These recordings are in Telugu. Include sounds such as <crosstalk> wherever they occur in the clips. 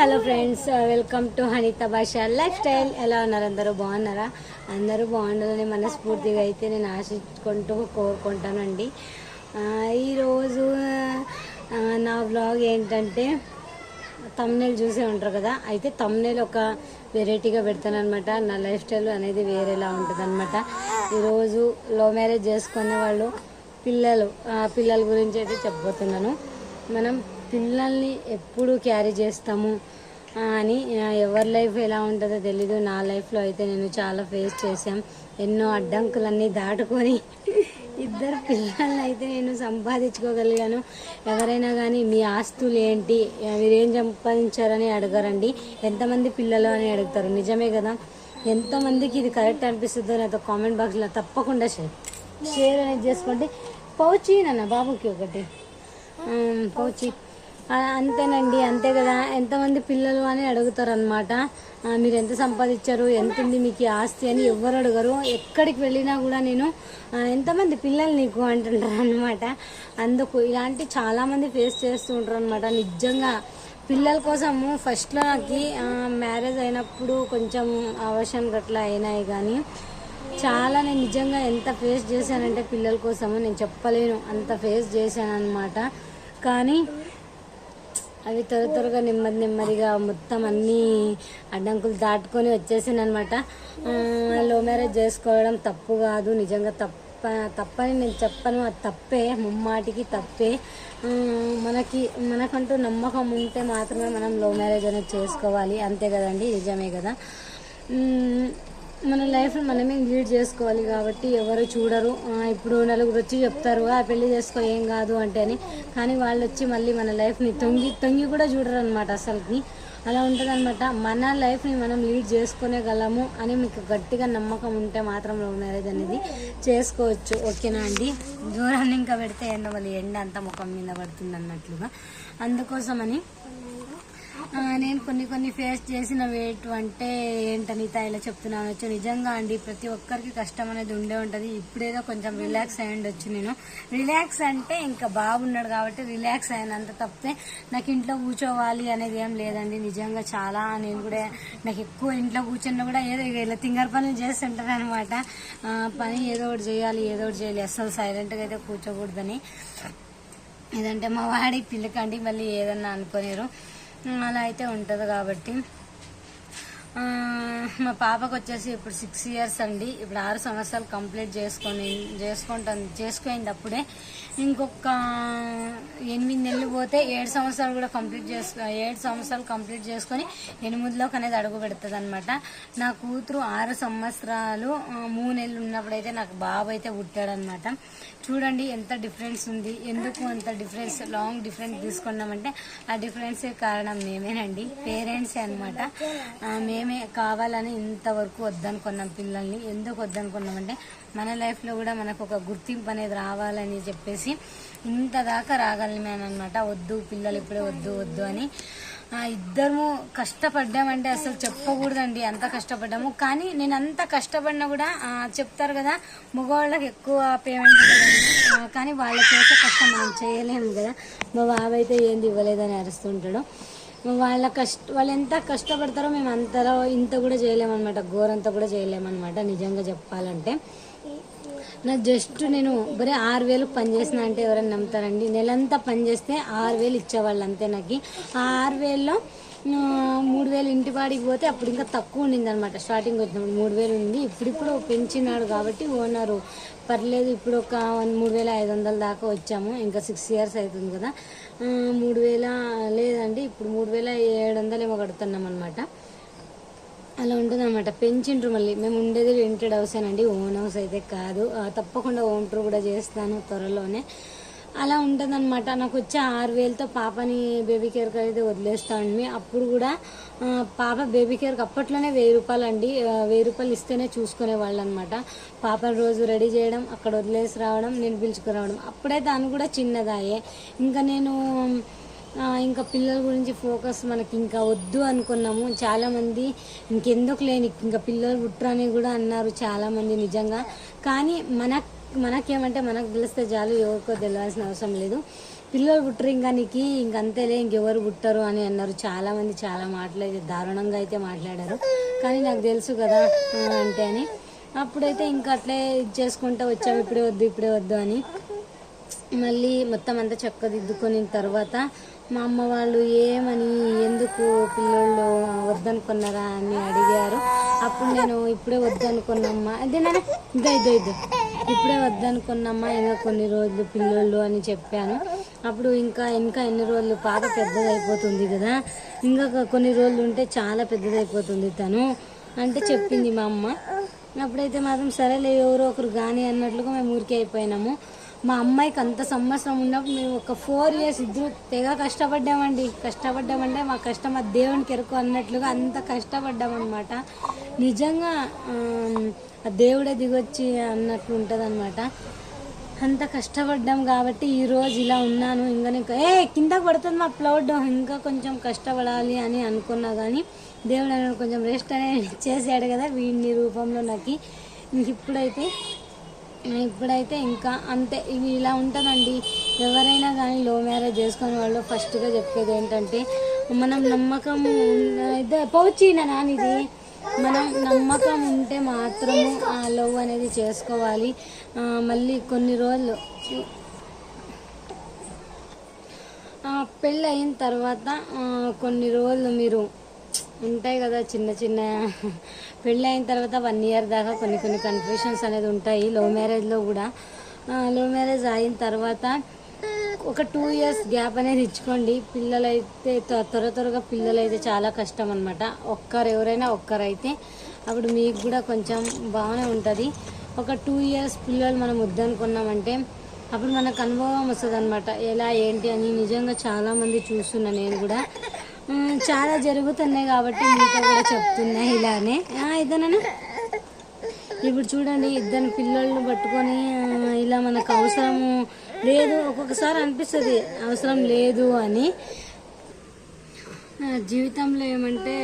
Hello friends welcome to Hanitha Bhasha lifestyle ఎలా ఉన్నారు అందరూ? బాగున్నారా? అందరూ బాగుండాలని మనస్ఫూర్తిగా అయితే నేను ఆశించుకుంటూ కోరుకుంటానండి. ఈరోజు నా బ్లాగ్ ఏంటంటే తమ్నేల్ చూసే ఉంటారు కదా? అయితే తమ్నేల్ ఒక వెరైటీగా పెడతానమాట నా లైఫ్ స్టైల్ అనేది వేరేలా ఉంటుంది అనమాట ఈరోజు లవ్ మ్యారేజ్ చేసుకునే వాళ్ళు పిల్లలు పిల్లల గురించి అయితే చెప్పబోతున్నాను. మనం పిల్లల్ని ఎప్పుడు క్యారీ చేస్తాము అని ఎవరి లైఫ్ ఎలా ఉంటుందో తెలీదు. నా లైఫ్లో అయితే నేను చాలా ఫేస్ చేశాం. ఎన్నో అడ్డంకులన్నీ దాటుకొని ఇద్దరు పిల్లల్ని అయితే నేను సంపాదించుకోగలిగాను. ఎవరైనా కానీ మీ ఆస్తులు ఏంటి మీరేం సంపాదించారని అడగరండి. ఎంతమంది పిల్లలు అని అడుగుతారు. నిజమే కదా? ఎంతమందికి ఇది కరెక్ట్ అనిపిస్తుందో నాతో కామెంట్ బాక్స్లో తప్పకుండా షేర్ షేర్ అనేది చేసుకోండి. పౌచి నాన్న బాబుకి ఒకటి. ఉమ్, పౌచి. అంతేనండి అంతే కదా. ఎంతమంది పిల్లలు అని అడుగుతారు అనమాట మీరు ఎంత సంపాదించారు ఎంత ఉంది మీకు ఆస్తి అని ఎవ్వరు అడగరు. ఎక్కడికి వెళ్ళినా కూడా నేను ఎంతమంది పిల్లలు నీకు అంటుంటారు అనమాట అందుకు ఇలాంటి చాలామంది ఫేస్ చేస్తూ ఉంటారు అనమాట నిజంగా పిల్లల కోసము ఫస్ట్లో నాకు మ్యారేజ్ అయినప్పుడు కొంచెం అవసరం గట్లా అయినాయి కానీ చాలా నేను నిజంగా ఎంత ఫేస్ చేశానంటే పిల్లల కోసము నేను చెప్పలేను. అంత ఫేస్ చేశాను అనమాట కానీ అవి త్వర త్వరగా నెమ్మది నెమ్మదిగా మొత్తం అన్నీ అడ్డంకులు దాటుకొని వచ్చేసాను అనమాట లో మ్యారేజ్ చేసుకోవడం తప్పు కాదు నిజంగా తప్ప తప్పని నేను చెప్పను అది తప్పే ముమ్మాటికి తప్పే. మనకి మనకంటూ నమ్మకం ఉంటే మాత్రమే మనం లవ్ మ్యారేజ్ అనేది చేసుకోవాలి అంతే కదండి నిజమే కదా. మన లైఫ్ మనమే లీడ్ చేసుకోవాలి కాబట్టి ఎవరు చూడరు. ఇప్పుడు నలుగురు వచ్చి చెప్తారు ఆ పెళ్ళి చేసుకో ఏం కాదు అంటే అని. కానీ వాళ్ళు వచ్చి మళ్ళీ మన లైఫ్ని తొంగి తొంగి కూడా చూడరు అనమాట అసలుకి. అలా ఉంటుంది అనమాట మన లైఫ్ని మనం లీడ్ చేసుకునేగలము అని మీకు గట్టిగా నమ్మకం ఉంటే మాత్రం లవ్ మ్యారేజ్ అనేది చేసుకోవచ్చు. ఓకేనా అండి? దూరాన్ని ఇంకా పెడితే ఎండ మళ్ళీ ఎండ అంతా ముఖం మీద పడుతుంది అన్నట్లుగా అందుకోసమని నేను కొన్ని కొన్ని ఫేస్ చేసినవి అంటే ఏంటని ఇలా చెప్తున్నాను వచ్చు నిజంగా అండి ప్రతి ఒక్కరికి కష్టం అనేది ఉండే ఉంటుంది. ఇప్పుడేదో కొంచెం రిలాక్స్ అయ్యండి వచ్చి నేను. రిలాక్స్ అంటే ఇంకా బాగున్నాడు కాబట్టి రిలాక్స్ అయినంత తప్పితే నాకు ఇంట్లో కూర్చోవాలి అనేది ఏం లేదండి. నిజంగా చాలా నేను కూడా నాకు ఎక్కువ ఇంట్లో కూర్చున్నా కూడా ఏదో ఇలా తింగర్ పనులు చేస్తుంటాను అనమాట. పని ఏదో ఒకటి చేయాలి ఏదో ఒకటి చేయాలి. అస్సలు సైలెంట్గా అయితే కూర్చోకూడదని. ఏదంటే మా వాడి పిల్లకండి మళ్ళీ ఏదన్నా అనుకోలేరు అలా అయితే ఉంటుంది కాబట్టి. మా పాపకు వచ్చేసి ఇప్పుడు సిక్స్ ఇయర్స్ అండి. ఇప్పుడు ఆరు సంవత్సరాలు కంప్లీట్ చేసుకొని చేసుకుంటాను చేసుకుంది అప్పుడే ఇంకొక ఎనిమిది నెలలు పోతే ఏడు సంవత్సరాలు కూడా కంప్లీట్ చేసుకో ఏడు సంవత్సరాలు కంప్లీట్ చేసుకొని ఎనిమిదిలోకి అనేది అడుగు పెడుతుంది అనమాట నా కూతురు ఆరు సంవత్సరాలు మూడు నెలలు ఉన్నప్పుడైతే నాకు బాబు అయితే పుట్టాడనమాట చూడండి ఎంత డిఫరెన్స్ ఉంది. ఎందుకు అంత డిఫరెన్స్ లాంగ్ డిఫరెన్స్ తీసుకున్నామంటే ఆ డిఫరెన్స్ కారణం మేమేనండి. పేరెంట్సే అనమాట మేమే కావాలని కానీ ఇంతవరకు వద్దనుకున్నాం పిల్లల్ని. ఎందుకు వద్దనుకున్నామంటే మన లైఫ్లో కూడా మనకు ఒక గుర్తింపు అనేది రావాలని చెప్పేసి ఇంత దాకా రాగలిమానమాట వద్దు పిల్లలు ఇప్పుడే వద్దు వద్దు అని. ఇద్దరము కష్టపడ్డామంటే అసలు చెప్పకూడదండి. అంత కష్టపడ్డాము. కానీ నేను అంత కష్టపడినా కూడా చెప్తారు కదా మగవాళ్ళకి ఎక్కువ పేమెంట్ కానీ వాళ్ళ చేసే కష్టం మనం చేయలేము కదా. మా బాబు అయితే ఏంది ఇవ్వలేదని అరుస్తుంటాడు. వాళ్ళ కష్ట వాళ్ళు ఎంత కష్టపడతారో మేము అంతలో ఇంత కూడా చేయలేమన్నమాట. ఘోరంతా కూడా చేయలేమన్నమాట నిజంగా చెప్పాలంటే. నా జస్ట్ నేను బరే ఆరు వేలు పనిచేసిన అంటే ఎవరైనా నమ్ముతారండి. నెలంతా పని చేస్తే ఆరు వేలు ఇచ్చేవాళ్ళు అంతే నాకు. ఆ ఆరు వేల్లో మూడు వేలు ఇంటి పాడికి పోతే అప్పుడు ఇంకా తక్కువ ఉండింది అనమాట స్టార్టింగ్ వచ్చినప్పుడు మూడు వేలు ఉంది. ఇప్పుడిప్పుడు పెంచినాడు కాబట్టి ఓనరు. పర్లేదు ఇప్పుడు ఒక వన్- మూడు వేల ఐదు వందల దాకా వచ్చాము. ఇంకా సిక్స్ ఇయర్స్ అవుతుంది కదా. మూడు వేల లేదండి ఇప్పుడు మూడు వేల ఏడు వందలు ఏమో కడుతున్నాం అనమాట అలా ఉంటుంది అనమాట పెంచిండ్రు మళ్ళీ. మేము ఉండేది రెంటెడ్ హౌస్ అండి ఓన్ హౌస్ అయితే కాదు. తప్పకుండా ఓన్ టూర్ కూడా చేస్తాను త్వరలోనే. అలా ఉంటుంది అనమాట నాకు వచ్చే ఆరు వేలతో పాపని బేబీ కేర్కి అయితే వదిలేస్తాను అప్పుడు కూడా పాప బేబీ కేర్కి అప్పట్లోనే వెయ్యి రూపాయలు అండి వెయ్యి రూపాయలు ఇస్తేనే చూసుకునే వాళ్ళు అనమాట పాపని రోజు రెడీ చేయడం అక్కడ వదిలేసి రావడం నేను పిలుచుకురావడం. అప్పుడే దాన్ని కూడా చిన్నదాయే. ఇంకా నేను ఇంకా పిల్లల గురించి ఫోకస్ మనకి ఇంకా వద్దు అనుకున్నాము. చాలామంది ఇంకెందుకు లేని ఇంకా పిల్లలు పుట్టరని కూడా అన్నారు చాలామంది నిజంగా. కానీ మన మనకేమంటే మనకు తెలిస్తే చాలు ఎవరికో తెలియాల్సిన అవసరం లేదు. పిల్లలు పుట్టరు ఇంకా నీకు ఇంకంతేలే ఇంకెవరు పుట్టరు అని అన్నారు. చాలా మంది చాలా మాట్లాడి దారుణంగా అయితే మాట్లాడారు. కానీ నాకు తెలుసు కదా అంటే అని. అప్పుడైతే ఇంకా అట్లే ఇది చేసుకుంటూ వచ్చాము ఇప్పుడే వద్దు ఇప్పుడే వద్దు అని. మళ్ళీ మొత్తం అంతా చక్కదిద్దుకొని తర్వాత మా అమ్మ వాళ్ళు ఏమని ఎందుకు పిల్లోళ్ళు వద్దనుకున్నారా అని అడిగారు. అప్పుడు నేను ఇప్పుడే వద్దనుకున్నమ్మా. అదేనా ఇదో ఇదో ఇదో. ఇప్పుడే వద్దనుకున్నమ్మా ఇంకా కొన్ని రోజులు పిల్లోళ్ళు అని చెప్పాను. అప్పుడు ఇంకా ఇంకా ఎన్ని రోజులు పాప పెద్దదైపోతుంది కదా. ఇంకా కొన్ని రోజులు ఉంటే చాలా పెద్దదైపోతుంది తను అంటే చెప్పింది మా అమ్మ. అప్పుడైతే మాత్రం సరేలే ఎవరో ఒకరు కానీ అన్నట్లుగా మేము ఊరికే అయిపోయినాము. మా అమ్మాయికి అంత సంవత్సరం ఉన్నప్పుడు మేము ఒక ఫోర్ ఇయర్స్ ఇద్దరు తెగ కష్టపడ్డామండి. కష్టపడ్డామంటే మా కష్టం ఆ దేవునికి ఎరుకు అన్నట్లుగా అంత కష్టపడ్డామన్నమాట. నిజంగా ఆ దేవుడే దిగొచ్చి అన్నట్లు ఉంటుంది అనమాట అంత కష్టపడ్డాం కాబట్టి ఈరోజు ఇలా ఉన్నాను. ఇంకా ఇంకా ఏ కింద పడుతుంది మా ప్లౌడ్. ఇంకా కొంచెం కష్టపడాలి అని అనుకున్నా కానీ దేవుడు అనేది కొంచెం రెస్ట్ అనేది <laughs> చేశాడు కదా వీడిని రూపంలో నాకు. ఇప్పుడైతే ఇప్పుడైతే ఇంకా అంతే. ఇవి ఇలా ఉంటుందండి. ఎవరైనా కానీ లో మ్యారేజ్ చేసుకునే వాళ్ళు ఫస్ట్గా చెప్పేది ఏంటంటే మనం నమ్మకం అయితే ఇదే పౌచి నానిది. మనం నమ్మకం ఉంటే మాత్రము ఆ లవ్ అనేది చేసుకోవాలి. మళ్ళీ కొన్ని రోజులు పెళ్ళి అయిన తర్వాత కొన్ని రోజులు మీరు ఉంటాయి కదా చిన్న చిన్న పెళ్ళి అయిన తర్వాత వన్ ఇయర్ దాకా కొన్ని కొన్ని కన్ఫ్యూషన్స్ అనేది ఉంటాయి. లవ్ మ్యారేజ్లో కూడా. లవ్ మ్యారేజ్ అయిన తర్వాత ఒక టూ ఇయర్స్ గ్యాప్ అనేది ఇచ్చుకోండి. పిల్లలైతే త్వర త్వరగా పిల్లలైతే చాలా కష్టం అనమాట ఒక్కరు ఎవరైనా ఒక్కరైతే అప్పుడు మీకు కూడా కొంచెం బాగానే ఉంటుంది. ఒక టూ ఇయర్స్ పిల్లలు మనం వద్దనుకున్నామంటే అప్పుడు మనకు అనుభవం వస్తుంది అనమాట ఎలా ఏంటి అని నిజంగా చాలామంది చూస్తున్నా నేను కూడా. చాలా జరుగుతున్నాయి కాబట్టి మీతో కూడా చెప్తున్నా ఇలానే. ఇదేనా ఇప్పుడు చూడండి ఇద్దరు పిల్లలను పట్టుకొని ఇలా మనకు అవసరము లేదు ఒక్కొక్కసారి అనిపిస్తుంది అవసరం లేదు అని. జీవితంలో ఏమంటే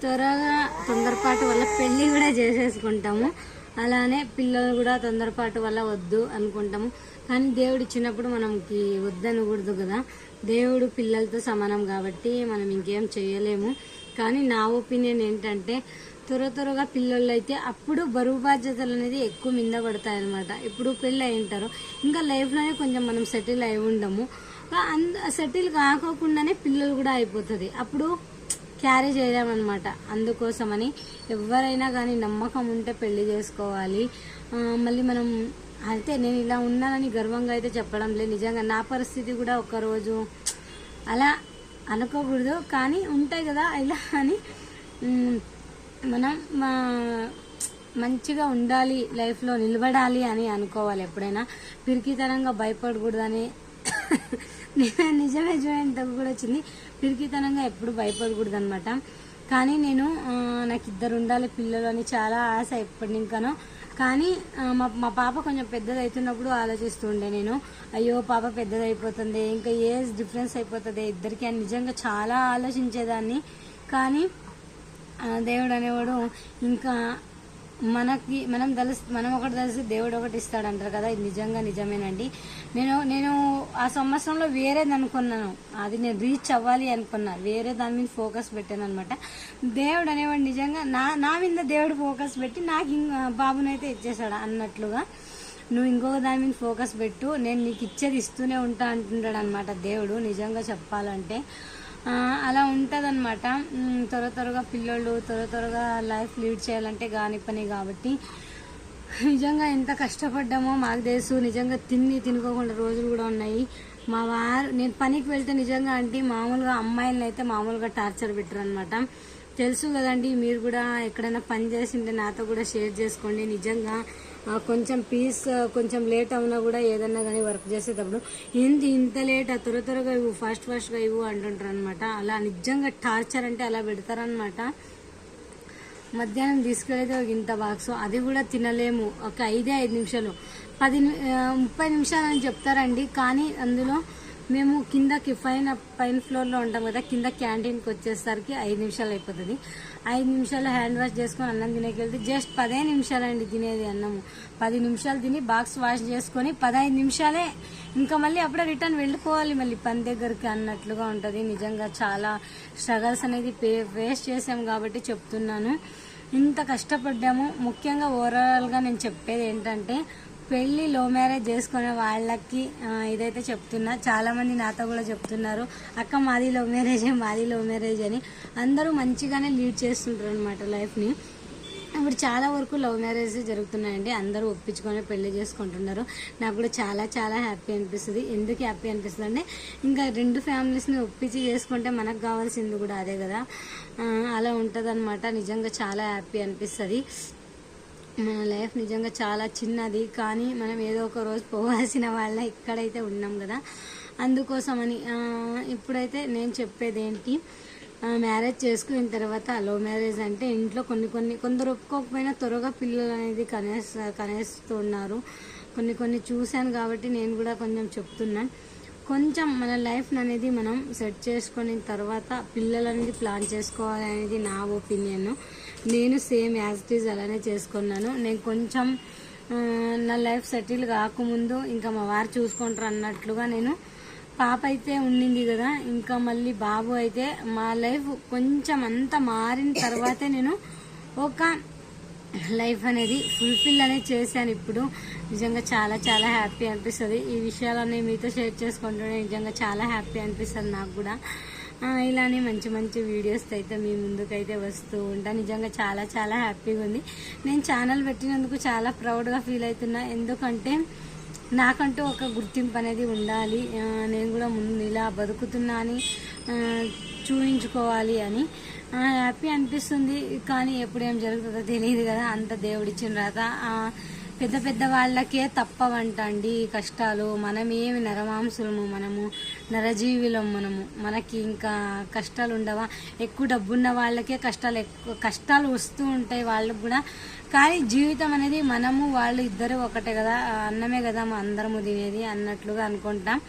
త్వరగా తొందరపాటు వల్ల పెళ్ళి కూడా చేసేసుకుంటాము. అలానే పిల్లలు కూడా తొందరపాటు వల్ల వద్దు అనుకుంటాము. కానీ దేవుడు ఇచ్చినప్పుడు మనకి వద్దనకూడదు కదా. దేవుడు పిల్లలతో సమానం కాబట్టి మనం ఇంకేం చేయలేము. కానీ నా ఒపీనియన్ ఏంటంటే త్వర త్వరగా పిల్లలు అయితే అప్పుడు బరువు బాధ్యతలు అనేది ఎక్కువ మింద పడతాయి అనమాట ఇప్పుడు పెళ్ళి అయి ఉంటారు ఇంకా లైఫ్లోనే కొంచెం మనం సెటిల్ అయి ఉండము. అంద సెటిల్ కాకోకుండానే పిల్లలు కూడా అయిపోతుంది. అప్పుడు క్యారీ చేయలేమన్నమాట. అందుకోసమని ఎవరైనా కానీ నమ్మకం ఉంటే పెళ్ళి చేసుకోవాలి. మళ్ళీ మనం అయితే నేను ఇలా ఉన్నానని గర్వంగా అయితే చెప్పడం లేదు. నిజంగా నా పరిస్థితి కూడా ఒకరోజు అలా అనుకోకూడదు. కానీ ఉంటాయి కదా ఇలా అని మనం మా మంచిగా ఉండాలి లైఫ్లో నిలబడాలి అని అనుకోవాలి ఎప్పుడైనా. పిరికితనంగా భయపడకూడదని. నేను నిజమే చూడండి కూడా వచ్చింది. పిరికితనంగా ఎప్పుడు భయపడకూడదు అనమాట కానీ నేను నాకు ఇద్దరు ఉండాలి పిల్లలు అని చాలా ఆశ ఎప్పటి ఇంకానో కానీ మా మా పాప కొంచెం పెద్దది అవుతున్నప్పుడు ఆలోచిస్తుండే నేను. అయ్యో పాప పెద్దది అయిపోతుంది ఇంకా ఏజ్ డిఫరెన్స్ అయిపోతుంది ఇద్దరికి అని నిజంగా చాలా ఆలోచించేదాన్ని. కానీ దేవుడు అనేవాడు ఇంకా మనకి మనం తెలుసు మనం ఒకటి తెలిసి దేవుడు ఒకటి ఇస్తాడు అంటారు కదా ఇది నిజంగా నిజమేనండి. నేను నేను ఆ సంవత్సరంలో వేరేది అనుకున్నాను. అది నేను రీచ్ అవ్వాలి అనుకున్నా. వేరే దాని మీద ఫోకస్ పెట్టాను అనమాట దేవుడు అనేవాడు నిజంగా నా నా మీద దేవుడు ఫోకస్ పెట్టి నాకు బాబునైతే ఇచ్చేసాడు అన్నట్లుగా. నువ్వు ఇంకొక దాని మీద ఫోకస్ పెట్టు. నేను నీకు ఇచ్చేది ఇస్తూనే ఉంటా అంటుంటాడు అనమాట దేవుడు నిజంగా చెప్పాలంటే. అలా ఉంటుందన్నమాట. త్వర త్వరగా పిల్లోళ్ళు త్వర త్వరగా లైఫ్ లీడ్ చేయాలంటే కాని పని కాబట్టి. నిజంగా ఎంత కష్టపడ్డామో మాకు తెలుసు. నిజంగా తిని తినుకోకుండా రోజులు కూడా ఉన్నాయి. మా వారు నేను పనికి వెళ్తే నిజంగా అంటే మామూలుగా అమ్మాయిలను అయితే మామూలుగా టార్చర్ పెట్టరు అనమాట తెలుసు కదండి మీరు కూడా ఎక్కడైనా పని చేసింటే నాతో కూడా షేర్ చేసుకోండి. నిజంగా కొంచెం పీస్ కొంచెం లేట్ అవునా కూడా ఏదన్నా కానీ వర్క్ చేసేటప్పుడు. ఏంటి ఇంత లేట్ త్వర త్వరగా ఇవ్వు ఫాస్ట్ ఫాస్ట్గా ఇవ్వు అంటుంటారు అనమాట అలా నిజంగా టార్చర్ అంటే అలా పెడతారనమాట మధ్యాహ్నం తీసుకెళ్ళేది ఒక ఇంత బాక్స్ అది కూడా తినలేము. ఒక ఐదే ఐదు నిమిషాలు. పది ని- ముప్పై నిమిషాలు అని చెప్తారండి. కానీ అందులో మేము కిందకి పైన పైన ఫ్లోర్లో ఉంటాం కదా కింద క్యాంటీన్కి వచ్చేసరికి ఐదు నిమిషాలు అయిపోతుంది. ఐదు నిమిషాలు హ్యాండ్ వాష్ చేసుకొని అన్నం తినేకి వెళ్తే జస్ట్ పదే నిమిషాలండి తినేది అన్నము. పది నిమిషాలు తిని బాక్స్ వాష్ చేసుకొని పదహైదు నిమిషాలే ఇంకా మళ్ళీ అప్పుడే రిటర్న్ వెళ్ళిపోవాలి మళ్ళీ పని దగ్గరికి అన్నట్లుగా ఉంటుంది. నిజంగా చాలా స్ట్రగల్స్ అనేది పే ఫేస్ చేసాం కాబట్టి చెప్తున్నాను. ఇంత కష్టపడ్డాము. ముఖ్యంగా ఓవరాల్గా నేను చెప్పేది ఏంటంటే పెళ్ళి లో మ్యారేజ్ చేసుకునే వాళ్ళకి ఇదైతే చెప్తున్నా చాలా మంది నాతో కూడా చెప్తున్నారు అక్క మాది లవ్ మ్యారేజ్ మాది లవ్ మ్యారేజ్ అని. అందరూ మంచిగానే లీడ్ చేస్తుంటారు అనమాట లైఫ్ని. ఇప్పుడు చాలా వరకు లవ్ మ్యారేజ్ జరుగుతున్నాయండి. అందరూ ఒప్పించుకొని పెళ్ళి చేసుకుంటున్నారు. నాకు కూడా చాలా చాలా హ్యాపీ అనిపిస్తుంది. ఎందుకు హ్యాపీ అనిపిస్తుంది అంటే ఇంకా రెండు ఫ్యామిలీస్ని ఒప్పించి చేసుకుంటే మనకు కావాల్సింది కూడా అదే కదా. అలా ఉంటుంది నిజంగా చాలా హ్యాపీ అనిపిస్తుంది. మన లైఫ్ నిజంగా చాలా చిన్నది కానీ మనం ఏదో ఒక రోజు పోవాల్సిన వాళ్ళ ఇక్కడైతే ఉన్నాం కదా. అందుకోసమని ఇప్పుడైతే నేను చెప్పేది ఏంటి మ్యారేజ్ చేసుకున్న తర్వాత లవ్ మ్యారేజ్ అంటే ఇంట్లో కొన్ని కొన్ని కొందరు ఒప్పుకోకపోయినా త్వరగా పిల్లలు అనేది కనేస్ కనేస్తున్నారు. కొన్ని కొన్ని చూశాను కాబట్టి నేను కూడా కొంచెం చెప్తున్నాను కొంచెం మన లైఫ్ అనేది మనం సెట్ చేసుకున్న తర్వాత పిల్లలు అనేది ప్లాన్ చేసుకోవాలి అనేది నా ఒపీనియన్. నేను సేమ్ యాజ్ ఇట్ ఈజ్ అలానే చేసుకున్నాను. నేను కొంచెం నా లైఫ్ సెటిల్ కాకముందు ఇంకా మా వారు చూసుకుంటారు అన్నట్లుగా నేను పాప అయితే ఉండింది కదా ఇంకా మళ్ళీ బాబు అయితే మా లైఫ్ కొంచెం అంతా మారిన తర్వాతే నేను ఒక లైఫ్ అనేది ఫుల్ఫిల్ అనేది చేశాను ఇప్పుడు. నిజంగా చాలా చాలా హ్యాపీ అనిపిస్తుంది. ఈ విషయాలన్నీ మీతో షేర్ చేసుకుంటుంటే నిజంగా చాలా హ్యాపీ అనిపిస్తుంది నాకు కూడా. ఇలానే మంచి మంచి వీడియోస్ అయితే మీ ముందుకైతే వస్తూ ఉంటా. నిజంగా చాలా చాలా హ్యాపీగా ఉంది. నేను ఛానల్ పెట్టినందుకు చాలా ప్రౌడ్గా ఫీల్ అవుతున్నా. ఎందుకంటే నాకంటూ ఒక గుర్తింపు అనేది ఉండాలి. నేను కూడా ముందు ఇలా బతుకుతున్నా అని చూపించుకోవాలి చూయించుకోవాలి అని హ్యాపీ అనిపిస్తుంది. కానీ ఎప్పుడు ఏం జరుగుతుందో తెలియదు కదా. అంత దేవుడిచ్చిన రాత. పెద్ద పెద్ద వాళ్ళకే తప్పవంట అండి ఈ కష్టాలు. మనమేమి నరమాంసులము మనము నరజీవులం మనము. మనకి ఇంకా కష్టాలు ఉండవా ఎక్కువ డబ్బున్న వాళ్ళకే కష్టాలు ఎక్కువ కష్టాలు వస్తూ ఉంటాయి వాళ్ళకు కూడా. కానీ జీవితం అనేది మనము వాళ్ళు ఇద్దరు ఒకటే కదా. అన్నమే కదా మా అందరము తినేది అన్నట్లుగా అనుకుంటాం.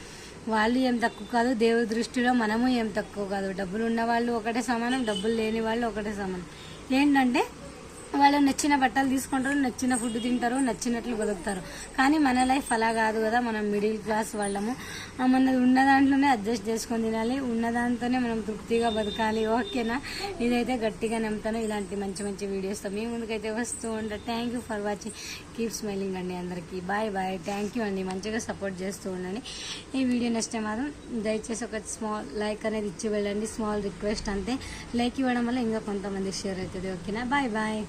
వాళ్ళు ఏం తక్కువ కాదు దేవుడి దృష్టిలో మనము ఏం తక్కువ కాదు. డబ్బులు ఉన్న వాళ్ళు ఒకటే సమానం డబ్బులు లేని వాళ్ళు ఒకటే సమానం. ఏంటంటే వాళ్ళు నచ్చిన బట్టలు తీసుకుంటారు నచ్చిన ఫుడ్ తింటారు నచ్చినట్లు బతుకుతారు. కానీ మన లైఫ్ అలా కాదు కదా మనం మిడిల్ క్లాస్ వాళ్ళము. మన ఉన్న దాంట్లోనే అడ్జస్ట్ చేసుకొని తినాలి. ఉన్న దాంతోనే మనం తృప్తిగా బతకాలి. ఓకేనా ఇదైతే గట్టిగా నమ్ముతాను. ఇలాంటి మంచి మంచి వీడియోస్తో మీ ముందుకైతే వస్తూ ఉంటా thank you for watching keep smiling అండి అందరికీ. బాయ్ బాయ్ థ్యాంక్ యూ అండి. మంచిగా సపోర్ట్ చేస్తూ ఉండండి. ఈ వీడియో నచ్చితే మాత్రం దయచేసి ఒక స్మాల్ లైక్ అనేది ఇచ్చి వెళ్ళండి. స్మాల్ రిక్వెస్ట్ అంతే లైక్ ఇవ్వడం వల్ల ఇంకా కొంతమంది షేర్ అవుతుంది. ఓకేనా బాయ్ బాయ్